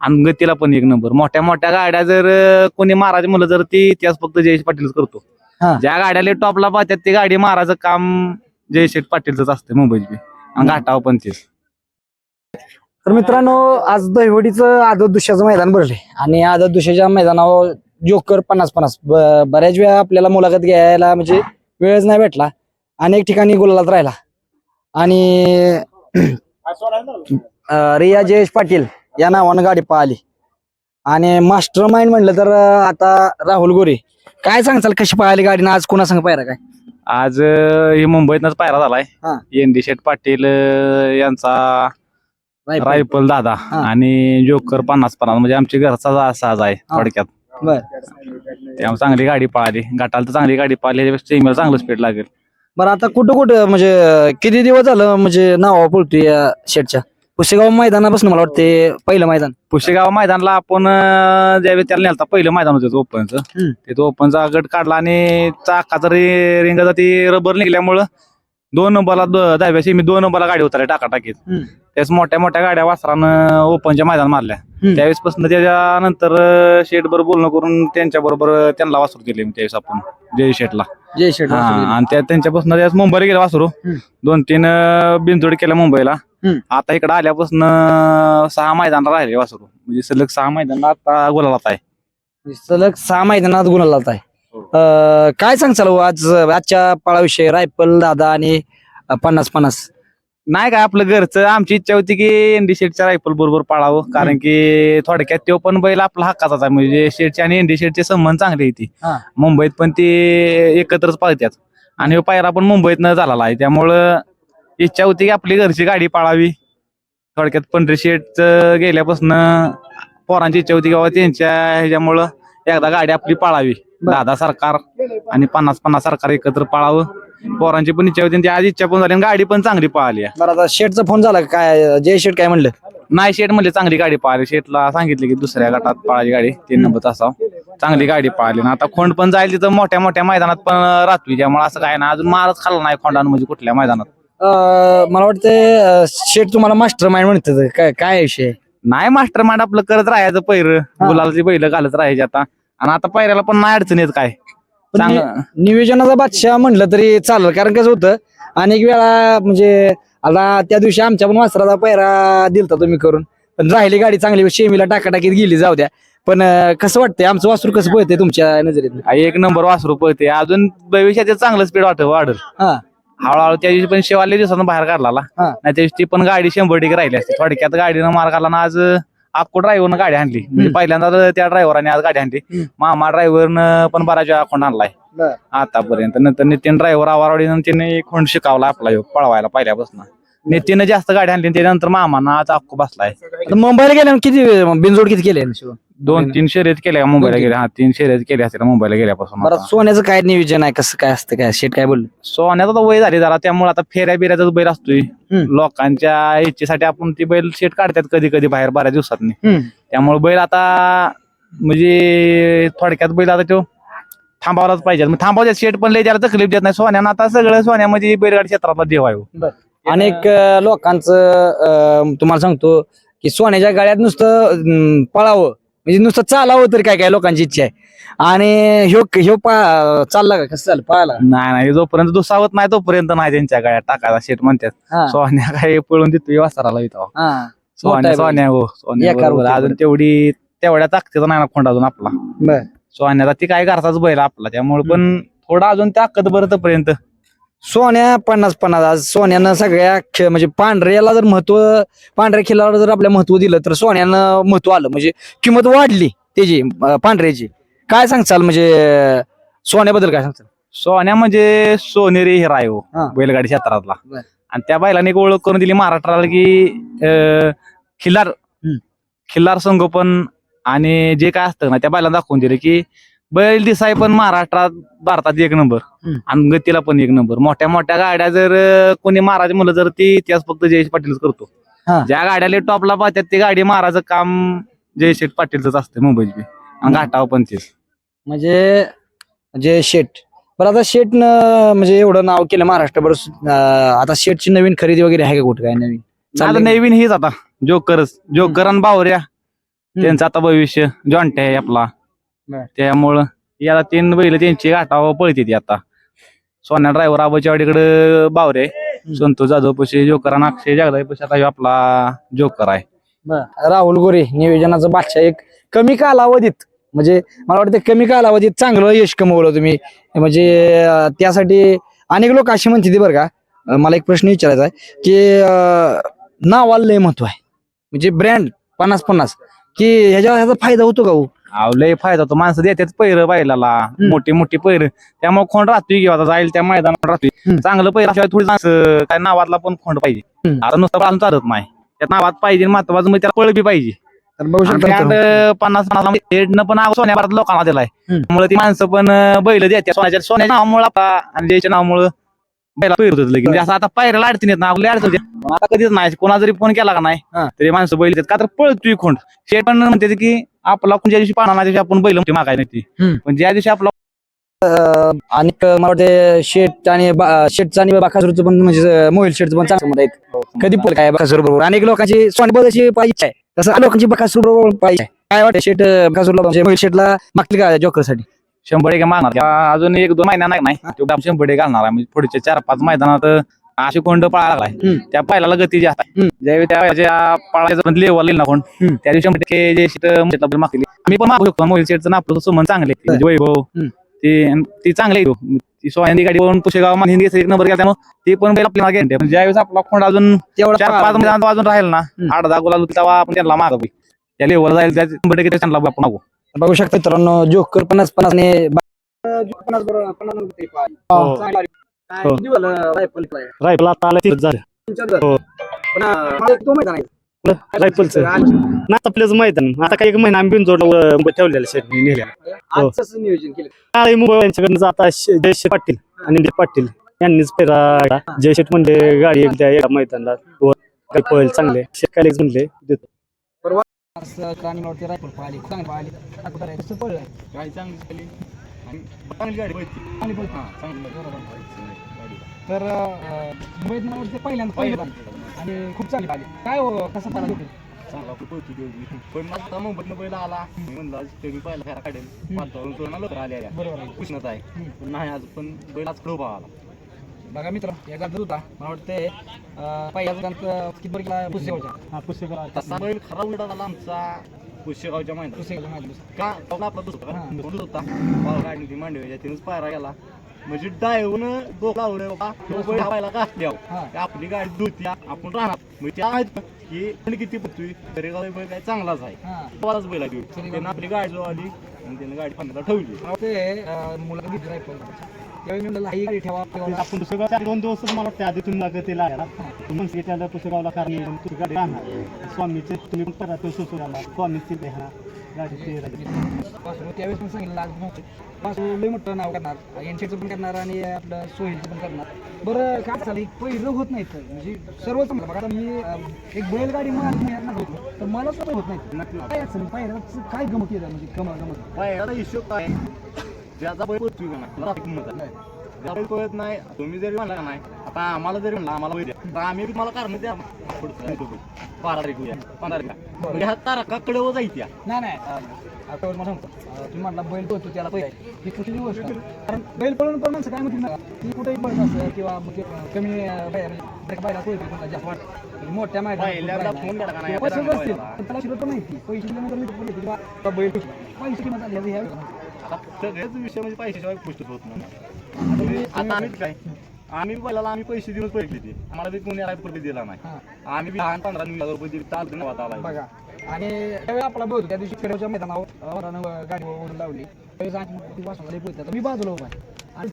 आणि गतीला पण एक नंबर. मोठ्या मोठ्या गाड्या जर कोणी मारायची मुलं जर ती इतिहास फक्त जयेश पाटीलच करतो. हा. ज्या गाड्याला टॉपला पाहतात ती गाडी मारायचं काम जयशेठ पाटीलच असतं मुंबईची आणि घाटावर पण तेच. तर मित्रांनो आज दहिवडीचं आदत दुसऱ्याचं मैदान भरले आणि आदत दुसऱ्याच्या मैदानावर जोकर पन्नास पन्नास. ब- बऱ्याच वेळा आपल्याला मुलाखत घ्यायला म्हणजे वेळच नाही भेटला. अनेक ठिकाणी गुलालात राहिला. आणि अं, रिया जयेश पाटील या नावानं गाडी पळाली आणि मास्टर माइंड म्हणलं तर आता राहुल गोरे. काय सांगचाल कशी पळाली गाडी ना आज कोणा सांग पाहिला काय? आज अं, हे मुंबईतनच पायरा झालाय. हा. एनडी शेठ पाटील अं, यांचा रायफल. रायफल दादा. आणि जोकर पन्नास पन्नास म्हणजे आमची घरचा जा- साज आहे. थोडक्यात. बर. त्यामुळे चांगली गाडी पळाली घाटाला तर चांगली गाडी पळाली त्यापेक्षा सीमेला चांगलं स्पीड लागेल. बरं आता कुठं कुठं म्हणजे किती दिवस झालं म्हणजे नावा पळतोय या शेटच्या पुसेगाव मैदानापासून मला वाटते पहिलं मैदान पुशेगाव मैदानला आपण अं, ज्यावेळी त्याला नेलता पहिलं मैदान होतं ओपनचं हम्म. ते ओपनचा गट काढला आणि चाकाचा रिंगाचा ती रबर निघल्यामुळं दोन नंबरला द- दहाव्या मी दोन नंबरला गाडी उतरली टाका टाकीत हम्म. त्याच मोठ्या मोठ्या गाड्या वासरानं ओपनच्या मैदान मारल्या. त्यावेळेस पासून त्याच्यानंतर शेट बरोबर बोलणं करून त्यांच्या बरोबर त्यांना वासरू दिले त्यावेळेस आपण जय शेटला जय हा, आणि त्या त्यांच्यापासून त्यावेळेस मुंबईला गेला वासरू. दोन तीन बिनजोड केल्या मुंबईला. आता इकडे आल्यापासून सहा मैदान राहिले वासरू. म्हणजे सलग सहा मैदान आता गुलालात आहे. सलग सहा मैदानात गुन्हा लावत आहे. हो. काय सांगचाल हो आज आजच्या पळाविषयी? रायफल दादा आणि पन्नास पन्नास. नाही काय आपलं घरचं? आमची इच्छा होती की एनडी शेटच्या रायफल बरोबर पाळावं. कारण की थोडक्यात तो पण बैल आपला हक्काचाच आहे म्हणजे शेटचे आणि एनडी शेटचे संबंध चांगले हा. मुंबईत पण ते एकत्रच पाळतात आणि पायरा पण मुंबईत न झालेला आहे. त्यामुळं इच्छा होती की आपली घरची गाडी पाळावी. थोडक्यात पंढरी शेट गेल्यापासून पोरांची इच्छा होती की बाबा त्यांच्या ह्याच्यामुळं एकदा गाडी आपली पाळावी. बर. दादा सरकार आणि पन्नास पन्नास सरकार एकत्र पाळावं. पोरांची पण इच्छा होती आणि ती आज इच्छा पण झाली आणि गाडी पण चांगली पळाली आहे. बरं आता शेटचा फोन झाला का? काय जय शेट काय म्हणलं? नाही शेट म्हणजे चांगली गाडी पळाली शेटला सांगितले की दुसऱ्या गटात पळाली गाडी तीन नंबर असावं. चांगली गाडी पळाली ना आता खोंड पण जाईल तिथं मोठ्या मोठ्या मैदानात पण राहतोय त्यामुळे असं काय ना अजून मारच खाल्ला नाही खोंडानं म्हणजे कुठल्या मैदानात. अं, मला वाटतं शेट तुम्हाला मास्टर माइंड म्हणतात काय काय विषय? नाही मास्टर माइंड आपलं करत राहायचं पैर. गुलालची बैल घालत राहायचे आता. आणि आता पैऱ्याला पण नाही अडचण येत काय. पण चांगलं. नियोजनाचा बादशाह म्हणलं तरी चालेल. कारण कसं होतं अनेक वेळा म्हणजे आता त्या दिवशी आमच्या पण वासराचा पैरा दिलता तुम्ही करून. पण राहिली गाडी चांगली शेमीला टाकाटाकीत गेली जाऊ द्या. पण अं, कसं वाटतंय? आमचं वासरू कसं पळतंय तुमच्या नजरेत हा, एक नंबर वासरू पळते अजून भविष्यात चांगलं स्पीड वाटत वाढल. हा. हळूहळू त्या दिवशी पण शेवाल्या दिवसानं बाहेर काढला हा. नाही त्या दिवशी ती पण गाडी शंभर टक्के राहिली असते. थोडक्यात गाडीनं मार ना आज आपको ड्रायव्हरनं गाडी आणली म्हणजे. पहिल्यांदा तर त्या ड्रायव्हराने आज गाडी आणली. मामा ड्रायव्हरनं पण बराच वेळा खोंड आणलाय. आतापर्यंत नंतर नितीन ड्रायव्हर आवारवाडीनं त्याने खोंड शिकावला आपला ह्यो पळवायला पहिल्यापासून नितीननं जास्त गाडी आणली आणि त्याच्यानंतर मामानं आज अक्को बसलाय. मुंबईला गेल्यावर किती बिनजोड किती केले दोन तीन शर्यत केल्या मुंबईला गेल्या? हा तीन शर्यत केल्या असतील मुंबईला गेल्यापासून बरं आता. सोन्याचं काय नियोजन आहे? कसं काय असतं? काय शेट काय बोललं? सोन्याचा तर वय झाली जरा त्यामुळे आता फेऱ्या बिऱ्याचा बैल असतोय. हम्म. लोकांच्या इच्छेसाठी आपण ती बैल शेट काढतात कधी कधी बाहेर बऱ्याच दिवसात. त्यामुळे बैल आता म्हणजे थोडक्यात बैल आता तो थांबावलाच पाहिजे. मग थांबावच्या शेट पण लय त्याला तकलीफ देत नाही. सोन्यानं आता सगळं सोन्यामध्ये बैलगाडी क्षेत्रातला देव आहे हो. अनेक अं, लोकांचं अं, तुम्हाला सांगतो की सोन्याच्या गाड्यात नुसतं अं, पळावं. म्हणजे नुसतं चालावं तरी काय काय लोकांची इच्छा आहे. आणि ह्यो ह्यो पा चालला का? कसं चाललं? पळाला? नाही नाही जोपर्यंत दुसावत नाही तोपर्यंत नाही त्यांच्या गाड्या टाकायला शेट म्हणतात. हा, सोन्या काय पळून देतो वासराला इथं हा. मोठा सोन्या आहे सोन्या हो सोन्या एका बरोबर. रुपयावर. अजून तेवढी तेवढ्या ताकदीचा नाही ना खोंड अजून आपला. बर. सोन्याचा ती काय करताच बैल आपला. त्यामुळे पण थोडा अजून ताकद बरं पर्यंत सोन्या पन्नास पन्नास आज सोन्यानं सगळ्या खे- म्हणजे पांढऱ्याला जर महत्त्व पांढऱ्या खिलावर जर आपल्या महत्त्व दिलं तर सोन्यानं महत्त्व आलं म्हणजे किंमत वाढली त्याची पांढऱ्याची काय सांगचाल म्हणजे सोन्याबद्दल काय सांगचाल सोन्या म्हणजे सोनेरी हिरा आहे हो हा. बैलगाडी क्षेत्रातला बर. आणि त्या बैलाने एक ओळख करून दिली महाराष्ट्राला की अं, खिल्लार हम्म. खिल्लार संगोपन आणि जे काय असतं ना त्या बैलांना दाखवून दिले की बैल दिसाय पण महाराष्ट्रात भारतात एक नंबर. आणि गतीला पण एक नंबर. मोठ्या मोठ्या गाड्या जर कोणी मारायची मुलं जर ती इतिहास फक्त जयेश पाटीलच करतो. ज्या गाड्याला टॉपला पाहतात ती गाडी मारायचं काम जयशेठ पाटीलच असतं मुंबईची. आणि घाटावर पण तेच. म्हणजे जे शेट बरं आता शेटनं म्हणजे एवढं नाव केलं महाराष्ट्रभर आता शेटची नवीन खरेदी वगैरे आहे का कुठं? काय नवीन? आता? नवीन हीच आता. जोकरच. जोकर आणि बावऱ्या. त्यांचं आता भविष्य. जॉन्टे आहे आपला. बर. त्यामुळं आता तीन बैल त्यांची घाटावर पळते ती आता. सोन्या ड्रायव्हर आबाच्यावाडीकडे बावरे. संतोष जाधव पशी जोकर आणि अक्षय जगदाई पशी आता ह्यो आपला जोकर आहे. राहुल गोरे नियोजनाचं बादशाह एक कमी कालावधीत म्हणजे मला वाटतं कमी कालावधीत चांगलं यश कमवलं तुम्ही. म्हणजे अं, त्यासाठी अनेक लोक अशी म्हणते ते बरं का. अं, मला एक प्रश्न विचारायचा आहे की अं, नावाला लय महत्त्व आहे. म्हणजे ब्रँड पन्नास पन्नास. की ह्याच्या ह्याचा फायदा होतो का हो? अहो, लय फायदा होतो. माणसं देतात पैर बैलाला. मोठी मोठी पैर. त्यामुळे खोंड राहतोय किंवा आता जाईल त्या मैदानात राहतोय. चांगलं पैर असल्यावर थोडी माणसं काय नावातला पण खोंड पाहिजे. आता नुसतं बाजून चालत नाही. त्यात नावात पाहिजे महत्वाचं म्हणजे त्याला पळ बी पाहिजे. तर बघू शकता. पन्नास पन्नास हेडनं पण सोन्या भारत लोकांना दिलाय. त्यामुळे ती माणसं पण बैल द्यायच्या सोन्याच्या सोन्याच्या नावामुळे आता आणि नावामुळे होत लगेच म्हणजे असं आता पायऱ्याला अडचण येत ना आपल्या अडचण. पण आता कधीच नाही. कोणा जरी फोन केला का नाही हा. तरी माणसं बैल देतात का तर पळतोय खोंड. शेट पण म्हणते की आपला ज्या दिवशी पाहणार त्या दिवशी आपण बैल मागाय नाही ती. पण ज्या दिवशी आपला आणि मला वाटतं शेट आणि बा- शेटचं आणि बाकासूरचं पण म्हणजे मोहिल शेटचं पण चांगलं आहेत. कधी पण काय बकासूर बरोबर. अनेक लोकांची सोनीबद्दलची पाहिजे. आहे तसं अनेक लोकांची बकासूर बरोबर पाहिजे. काय वाटतं शेट बकासूरला म्हणजे मोहिल शेटला मागतील का जोकरसाठी शंभर टक्के मागणार. अजून एक दोन महिना नाही नाही. तेवढं शंभर टक्के घालणार आहे. म्हणजे पुढच्या चार पाच मैदानात अशी कोंड पळायला लागलाय. त्या पायला गती जास्त आहे. ज्यावेळी त्या पळायचं लेवल येईल ना कोण. त्या दिवशी टक्के जे शीट मागतील. मी पण मागू शकतो. मोबाईल सेटचं आपलं सुमन चांगले. म्हणजे वैभव. ते ती चांगली तो. सोयंदी गाडी वरून पुशेगाव हिंदी एक नंबर गेला ते पण बैल गॅरंटी पण ज्यावेळेस आपला खोंड अजून चार पाच मैदानात अजून राहील ना. आठ दहा गुलाल तेव्हा आपण त्यांना मागू त्या लेवल जाईल त्या शंभर टक्के त्यांना आपण मागू. बघू शकता मित्रांनो जोकर पन्नास पन्नास ने पन्नास बरोबर पन्नास रुपये पाहिजे. हो. चांगला आहे. काय हो. किती झालं रायफल काय? रायफल आता आला तिथं झालं तीन चार झालं. हो. पण, अं, मला एक तो मैदान आहे. रायफलचं आज- ना आपल्याच मैदान आता काही एक महिना आम्ही बिनजोड ठेवलेलं शेट नेल्या हो. नियोजन केलं मुंबई यांच्याकडनं आता श- जयशेठ पाटील आणि पाटील यांनीच फेरा जयशेठ म्हणले गाडी एक द्या एका मैदानाला वर काही पळेल चांगले शेतकऱ्याला म्हणले देतो क्रांतीवरती रायपूर पाहिली चांगली पाहिली आता करायचं कसं गाडी चांगली झाली आणि चांगली गाडी पळते चांगली चांगली गाडी तर अं, मुंबईत पहिल्यांदा पहिलं आणि खूप चांगली पाहिली काय हो कसं पाहिलं चांगला खूप पण आता मुंबईतनं बैल आला म्हणला म्हणलं आज पहिला फेरा काढेल वातावरण आल्या बरोबर आहे आहे नाही आज पण बैल आज आला बघा मित्र या गाडीत होता. मला वाटते पहिल्याच किती गेला पुसेगावच्या? पुस्तकाला तसा बैल खरा उलटा झाला आमचा. पुसेगावच्या मागे का? आपला आपला दुसरा. कोण होता. पाव गाडी ती मांडवी तिनेच पायरा गेला म्हणजे डायवून डोक लावलं बाबा. तो बैल हवायला हा. घातल्या आपली गाडी धुती आपण राहणार. म्हणजे त्या की? पण किती पडतोय तरी बैल काय चांगलाच आहे. बराच बैल आली त्यानं आपली गाडी जो आली आणि त्यानं गाडी ठेवली. मला वाटते मुलाखत घेतली रायफल त्यावेळी मी म्हणलं गाडी ठेवा ठेवा. आपण पुस्तकाला दोन दिवसच मला वाटतं आधी तुम्ही लागतीला आला त्याला पुस्तकाला कारण तुझी गाडी राहणार. स्वामीचे तुम्ही पण करा तो सुसुराला स्वामीची देहा गाडी ते राहते. वासरू त्यावेळेस पण सांगितलं आज नव्हते. वासरू लय मोठं नाव करणार. एनसीचं पण करणार आणि आपलं सोहेलचं पण करणार. बरं काय झालं एक पहिलं होत नाही तर. म्हणजे सर्व समजा बघा आता मी अं, एक बैलगाडी माल मिळत नाही होतो. तर मला सुद्धा होत नाही. काय अडचण? पहिल्याच काय गमत येतं म्हणजे गमत गमत पहिला हिशोब काय? ज्याचा बैल नाही त्याला किंमत ज्याचा बैल पळत नाही तुम्ही जरी म्हणला का नाही आता आम्हाला जरी म्हणला आम्हाला बैल द्या. आम्ही तुम्हाला कारण द्या. बैल. बारा तारीख उद्या पंधरा तारीख म्हणजे हा तारकाकडे व जायच्या नाही नाही. अं, आता मला सांगतो. तुम्ही म्हटला बैल पळतो त्याला पैसे ही कुठली गोष्ट. कारण बैल पळून पण माणसं काय म्हणतील ना? ती कुठेही पळत असं किंवा कमी बाहेर म्हणजे पळतो जास्त वाटतं. म्हणजे मोठ्या नाही? पैसे आता असतील बैलाला. पण त्याला शिरत पण नाही ती पैसे दिल्यानंतर मी पण येते, बा, बैल पैसे पैसे किंमत आली? ह्या- आता सगळेच विषय म्हणजे पैशाशिवाय गोष्ट होत नाही आता आम्ही काय आम्ही बैलाला आम्ही पैसे देऊन पैसे दिले आम्हाला बी कोणी राय रुपये दिला नाही. आम्ही बी लहान पंधरा वीस हजार रुपये दिले चालतं ना आला बघा आणि त्यावेळी आपला बोलतो त्या दिवशी खेळाच्या मैदानावर वरानं गाडी लावली त्यावेळेस. आता मी बाजूला उभा आहे.